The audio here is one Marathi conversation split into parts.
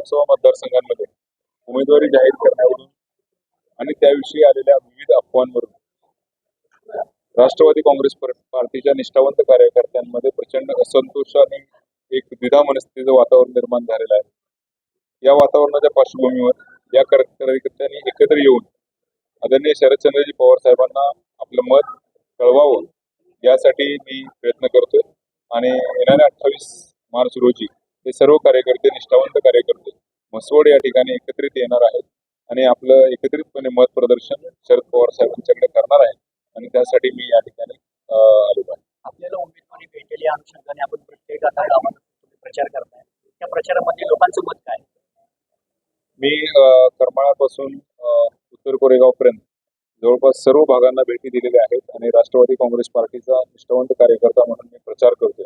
लोकसभा मतदारसंघांमध्ये उमेदवारी जाहीर करण्यावरून आणि त्याविषयी आलेल्या विविध अफवांवरून राष्ट्रवादी काँग्रेस पार्टीच्या निष्ठावंत कार्यकर्त्यांमध्ये प्रचंड असंतोष आणि एक द्विधा मनस्थितीचं वातावरण निर्माण झालेलं आहे. या वातावरणाच्या पार्श्वभूमीवर या कार्यकर्त्यांनी एकत्र येऊन आदरणीय शरदचंद्रजी पवार साहेबांना आपलं मत कळवावं यासाठी मी प्रयत्न करतोय. आणि येणाऱ्या अठ्ठावीस मार्च रोजी हे सर्व कार्यकर्ते निष्ठावंत कार्यकर्ते म्हसवड या ठिकाणी एकत्रित येणार आहेत आणि आपलं एकत्रितपणे मत प्रदर्शन शरद पवार साहेबांच्याकडे करणार आहे आणि त्यासाठी मी या ठिकाणी अं, आलेलो आहे. आपल्याला उमेदवारी भेटेल या अनुषंगाने. आपण प्रत्येक आता गावात प्रचार करताय. त्या प्रचारामध्ये लोकांचं मत काय? मी करमाळापासून उत्तर कोरेगावपर्यंत जवळपास सर्व भागांना भेटी दिलेल्या आहेत आणि राष्ट्रवादी काँग्रेस पार्टीचा निष्ठावंत कार्यकर्ता म्हणून मी प्रचार करतोय.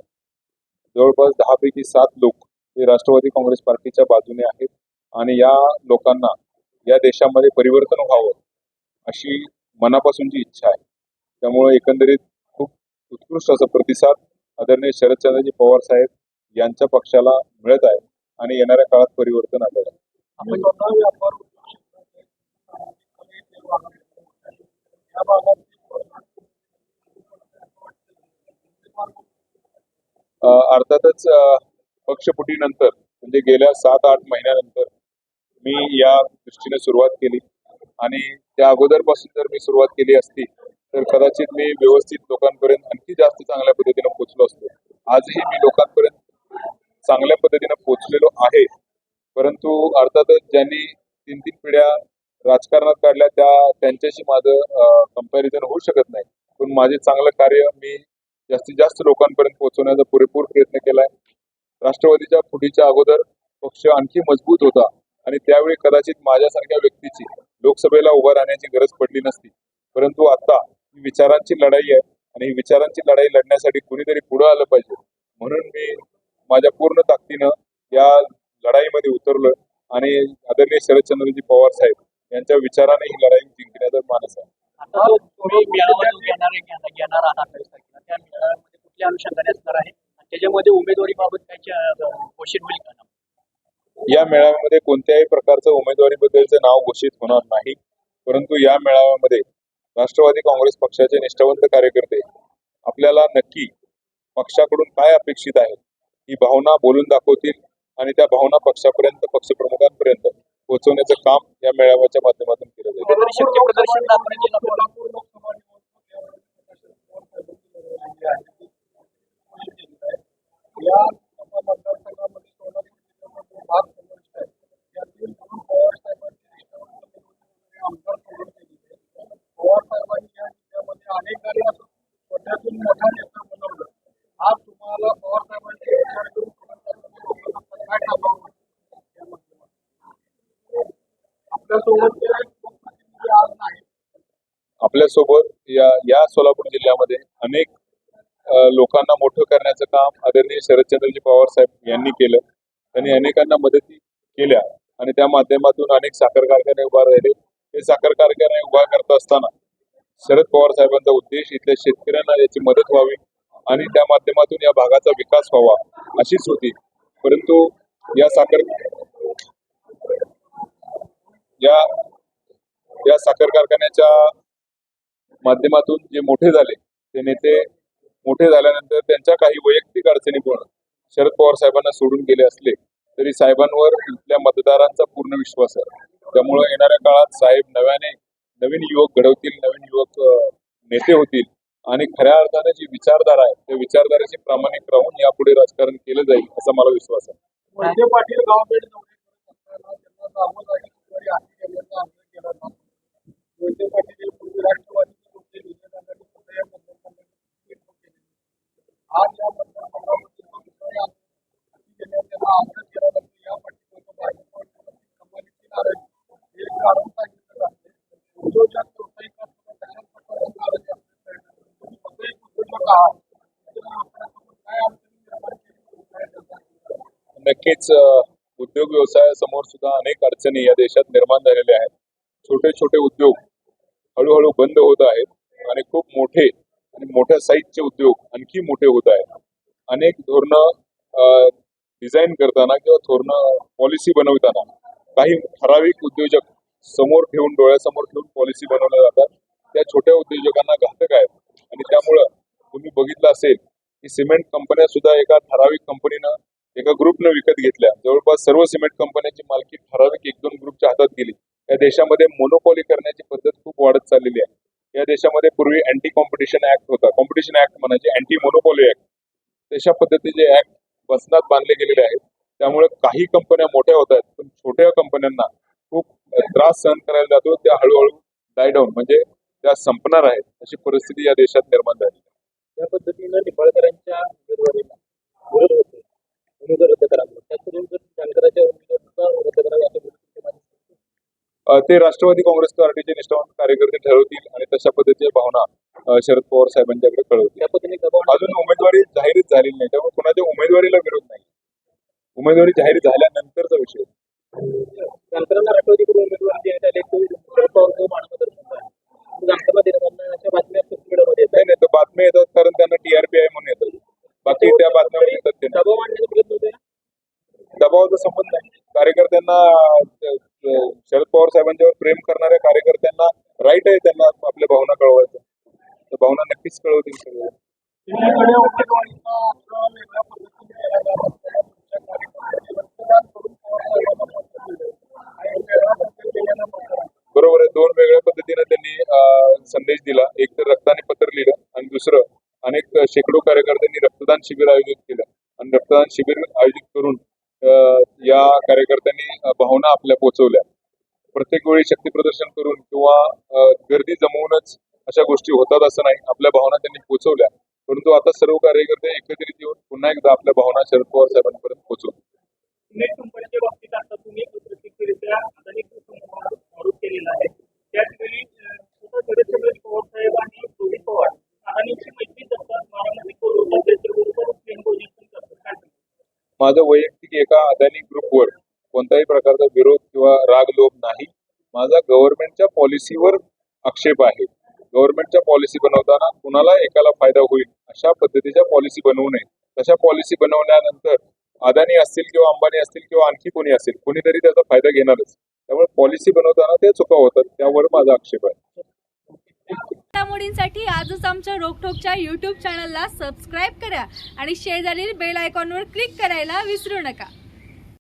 जवळपास दहा पैकी सात लोक हे राष्ट्रवादी काँग्रेस पार्टीच्या बाजूने आहेत. आणि या लोकांना या देशामध्ये परिवर्तन व्हावं अशी मनापासूनची इच्छा आहे. त्यामुळे एकंदरीत खूप उत्कृष्ट असा प्रतिसाद आदरणीय शरदचंद्रजी पवार साहेब यांच्या पक्षाला मिळत आहे आणि येणाऱ्या काळात परिवर्तन आलेलं आहे. अर्थातच अ, पक्षफुटीनंतर म्हणजे गेल्या सात आठ महिन्यानंतर मी या दृष्टीने सुरुवात केली. आणि त्या अगोदरपासून जर मी सुरुवात केली असती तर कदाचित मी व्यवस्थित लोकांपर्यंत आणखी जास्त चांगल्या पद्धतीने पोचलो असतो. आजही मी लोकांपर्यंत चांगल्या पद्धतीने पोचलेलो आहे. परंतु अर्थातच ज्यांनी तीन तीन पिढ्या राजकारणात काढल्या त्या त्यांच्याशी माझं कंपॅरिझन होऊ शकत नाही. पण माझे चांगलं कार्य मी जास्तीत जास्त लोकांपर्यंत पोहोचवण्याचा पुरेपूर प्रयत्न केलाय. राष्ट्रवादीच्या फुटीच्या अगोदर पक्ष आणखी मजबूत होता. आणि त्यावेळी कदाचित माझ्यासारख्या व्यक्तीची लोकसभेला उभा राहण्याची गरज पडली नसती. परंतु आता ही विचारांची लढाई आहे आणि ही विचारांची लढाई लढण्यासाठी कुणीतरी पुढे आलं पाहिजे. म्हणून मी माझ्या पूर्ण ताकदीनं या लढाईमध्ये उतरलो आणि आदरणीय शरदचंद्रजी पवार साहेब यांच्या विचाराने ही लढाई जिंकण्याचा मानस आहे. त्याच्यामध्ये उमेदवारीबाबत काय घोषित होईल या मेळाव्यामध्ये कोणत्याही प्रकारचं उमेदवारीबद्दलचं नाव घोषित होणार नाही. परंतु या मेळाव्यामध्ये राष्ट्रवादी काँग्रेस पक्षाचे निष्ठावंत कार्यकर्ते आपल्याला नक्की पक्षाकडून काय अपेक्षित आहे ही भावना बोलून दाखवतील आणि त्या भावना पक्षापर्यंत पक्षप्रमुखांपर्यंत पोहोचवण्याचं काम या मेळाव्याच्या माध्यमातून केलं जाईल कुठेतरी शक्ती प्रदर्शन दाखवण्याची आपल्याला आज तुम्हाला पवार साहेबांचे विचार करून काय आपल्यासोबत आज नाही आपल्यासोबत या या सोलापूर जिल्ह्यामध्ये अनेक लोकांना मोठं करण्याचं काम आदरणीय शरदचंद्रजी पवार साहेब यांनी केलं त्यांनी अनेकांना मदती केल्या. आणि त्या माध्यमातून अनेक साखर कारखाने उभा राहिले. हे साखर कारखाने उभा करत असताना शरद पवार साहेबांचा उद्देश इथल्या शेतकऱ्यांना याची मदत व्हावी आणि त्या माध्यमातून या भागाचा विकास व्हावा अशीच होती. परंतु या साखर या या साखर कारखान्याच्या माध्यमातून जे मोठे झाले ते नेते मोठे झाल्यानंतर त्यांच्या काही वैयक्तिक अडचणीमुळे शरद पवार साहेबांना सोडून गेले असले तरी साहेबांवर इथल्या मतदारांचा पूर्ण विश्वास आहे. त्यामुळे येणाऱ्या काळात साहेब नव्याने नवीन युवक घडवतील नवीन युवक नेते होतील आणि खऱ्या अर्थाने जी विचारधारा आहे त्या विचारधारेचे प्रामाणिक राहून यापुढे राजकारण केलं जाईल असा मला विश्वास आहे. पाटील गावभेट दौरे करत असताना त्यांना जागोजागी कुठेतरी हाती घेण्याचा आग्रह केला जातो वैद्य पाटील हे पूर्वी राष्ट्रवादीचे होते विजयनगर कुठे या मतदारसंघात आज या मतदारसंघामध्ये जो कुठेतरी हाती घेण्याचा त्यांना आग्रह केला जातो या पाठीमागे भाजपवर कमालीची नाराजी हे कारण सांगितलं जाते उद्योजक व्यावसायिकांसोबत कशा प्रकारे नाराजी असते तुम्ही स्वतः एक उद्योजक आहात तर आपल्यासोबत काय अडचणी निर्माण केली काय त्याचा नक्कीच उद्योग व्यवसायासमोर सुद्धा अनेक अडचणी या देशात निर्माण झालेल्या आहेत. छोटे छोटे उद्योग हळूहळू बंद होत आहेत आणि खूप मोठे आणि मोठ्या साईजचे उद्योग आणखी मोठे होत आहेत. अनेक धोरणं डिझाईन करताना किंवा धोरणं पॉलिसी बनवताना काही ठराविक उद्योजक समोर ठेवून डोळ्यासमोर ठेवून पॉलिसी बनवल्या जातात. त्या छोट्या उद्योजकांना घातक आहेत आणि त्यामुळं तुम्ही बघितलं असेल की सिमेंट कंपन्या सुद्धा एका ठराविक कंपनीनं एका ग्रुपनं विकत घेतल्या. जवळपास सर्व सिमेंट कंपन्यांची मालकी ठराविक एक दोन ग्रुपच्या हातात गेली. या देशामध्ये मोनोपॉली करण्याची पद्धत खूप वाढत चाललेली आहे. या देशामध्ये पूर्वी अँटी कॉम्पिटिशन ऍक्ट होता. कॉम्पिटिशन ऍक्ट म्हणायचे अँटी मोनोपॉली ऍक्ट तशा पद्धतीचे ऍक्ट बसनात बांधले गेलेले आहेत. त्यामुळे काही कंपन्या मोठ्या होत आहेत पण छोट्या कंपन्यांना खूप त्रास सहन करायला जातो. त्या हळूहळू डायडाऊन म्हणजे त्या संपणार आहेत. अशी परिस्थिती या देशात निर्माण झाली आहे. या पद्धतीनं निंबाळकरांच्या उमेदवारीला विरोध होते उमेदवार रद्द करावा. त्याचबरोबर जर जानकराच्या उमेदवारीचा रद्द करावा असं मुख्यमंत्री अ, ते राष्ट्रवादी काँग्रेस पार्टीचे निष्ठावंत कार्यकर्ते ठरवतील आणि तशा पद्धतीच्या भावना शरद पवार साहेबांच्याकडे कळवतील. त्या पद्धतीने अजून उमेदवारी जाहीरच झालेली नाही. त्यामुळे कोणाच्या उमेदवारीला विरोध नाही. उमेदवारी जाहीर झाल्यानंतरचा विषय जानकरांना राष्ट्रवादीकडून उमेदवार देण्यात आले तो शरद पवार तो मानपत्र जानकरला देण्याच्या बातम्या सोशल मीडियामध्ये येतात नाही नाही तर बातम्या येतात कारण त्यांना टीआरपी आहे म्हणून येतात बाकी त्या बातम्या येतात ते नाही. दबाव आणण्याचा प्रयत्न होतोय दबावाचा संबंध नाही अ, शरद पवार साहेबांच्यावर प्रेम करणाऱ्या कार्यकर्त्यांना राईट आहे त्यांना आपल्या भावना कळवायचं. तर भावना नक्कीच कळवतील सगळे वेगवेगळ्या उमेदवारीचा अर्थ वेगळ्या पद्धतीने केला जात असताना तुमच्या कार्यकर्त्यांनी रक्तदान करून पवार साहेबांना मत दिलं. आणि वेगळ्या पद्धतीने मतदान बरोबर आहे. दोन वेगळ्या पद्धतीने त्यांनी संदेश दिला. एक तर रक्ताने पत्र लिहिलं आणि दुसरं अनेक शेकडो कार्यकर्त्यांनी रक्तदान शिबिर आयोजित केलं. आणि रक्तदान शिबिर आयोजित करून अं, या कार्यकर्त्यांनी अं, भावना आपल्या पोहोचवल्या प्रत्येक वेळी शक्ती प्रदर्शन करून किंवा गर्दी जमवूनच अशा गोष्टी होतात असं नाही. आपल्या भावना त्यांनी पोहोचवल्या परंतु आता सर्व कार्यकर्ते एकत्रित येऊन पुन्हा एकदा आपल्या भावना शरद पवार साहेबांपर्यंत पोहोचवतील सिमेंट कंपनीच्या बाबतीत आता तुम्ही प्रत्यक्षरित्या अदानी ग्रुपवर आरोप केलेला आहे. त्याचवेळी अं, स्वतः शरदचंद्र पवार साहेब आणि रोहित पवार अदानीची मैत्री करतात. बारामती करून त्याच्याबरोबर प्रेमभोजन पण करतात. काय सांगता? माझं वैयक्तिक एका अदानी ग्रुपवर कोणत्याही प्रकारचा विरोध किंवा राग लोभ नाही. माझा गव्हर्नमेंटच्या पॉलिसीवर आक्षेप आहे. गव्हर्नमेंटच्या पॉलिसी बनवताना कुणाला एकाला फायदा होईल अशा पद्धतीच्या पॉलिसी बनवू नये. तशा पॉलिसी बनवल्यानंतर अदानी असतील किंवा अंबानी असतील किंवा आणखी कोणी असेल कोणीतरी त्याचा फायदा घेणारच. त्यामुळे पॉलिसी बनवताना ते चुका होतात त्यावर माझा आक्षेप आहे. घडामोडींसाठी आजच आमच्या रोकठोकच्या यूट्यूब चॅनलला सबस्क्राईब करा आणि शेजारील बेल आयकॉनवर क्लिक करायला विसरू नका.